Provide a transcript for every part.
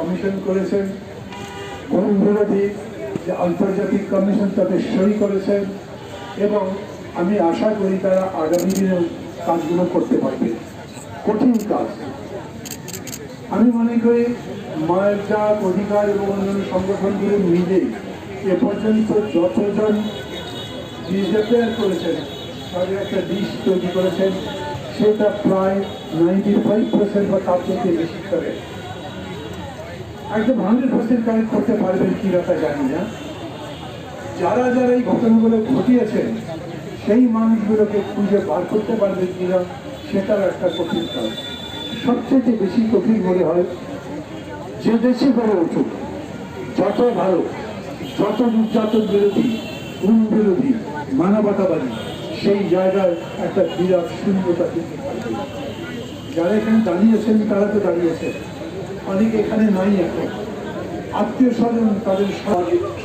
Commission করেছেন কোন বিরোধী যে আন্তর্জাতিক কমিশন তাতে সই করেছেন এবং আমি আশা করি তারা আগামী দিনেও কাজগুলো করতে পারবে। কঠিন কাজ। আমি মনে করি মায়ের জাত, অধিকার এবং অন্যান্য সংগঠনগুলো মিলে এ পর্যন্ত যতজন ডিসঅ্যাপিয়ার করেছেন, তাদের একটা লিস্ট তৈরি করেছেন, সেটা প্রায় নাইনটি ফাইভ পার্সেন্ট বা তার থেকে বেশি করে। একদম হান্ড্রেড পার্সেন্ট কারেক্ট করতে পারবেন কি তা জানি না। যারা যারা এই ঘটনাগুলো ঘটিয়েছেন, সেই মানুষগুলোকে খুঁজে বার করতে পারবে কিনা সেটার একটা কঠিন কাজ। সবচেয়ে বেশি কঠিন মনে হয়, যে দেশে গড়ে উঠুক, যত ভালো, যত নির্যাতন বিরোধী গুণ বিরোধী, মানবতাবাদী, সেই জায়গায় একটা বিরাট শূন্যতা কিন্তু যারা এখানে দাঁড়িয়েছেন, তারা তো দাঁড়িয়েছেন। অনেকে এখানে নাই এখন। আত্মীয় স্বজন, তাদের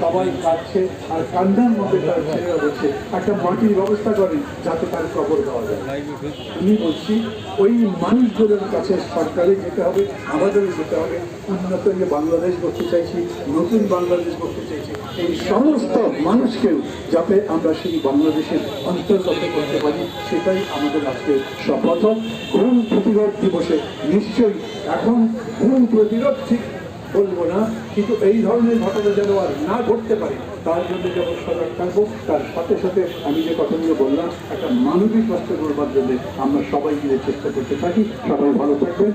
সবাই কাঁদছে, আর কান্দার মধ্যে তার ছেলেরা বলছে একটা মাটির ব্যবস্থা করেন যাতে তার কবর দেওয়া যায়। আমি বলছি, ওই মানুষগুলোর কাছে সরকারে যেতে হবে, আমাদেরও যেতে হবে। উন্নত যে বাংলাদেশ করতে চাইছি, নতুন বাংলাদেশ করতে চাইছি। এই সমস্ত মানুষকেও যাতে আমরা সেই বাংলাদেশের অন্তর্গত করতে পারি, সেটাই আমাদের আজকে শপথ ঘুম প্রতিরোধ দিবসে নিশ্চয়ই এখন ঘুম প্রতিরোধ ঠিক বলব না, কিন্তু এই ধরনের ঘটনা যেন আর না ঘটতে পারে, তার জন্য যখন সজাগ থাকব, তার সাথে সাথে আমি যে কথাগুলো বললাম, একটা মানবিক স্বাস্থ্য করবার জন্য আমরা সবাই মিলে চেষ্টা করতে থাকি। সবাই ভালো থাকবেন।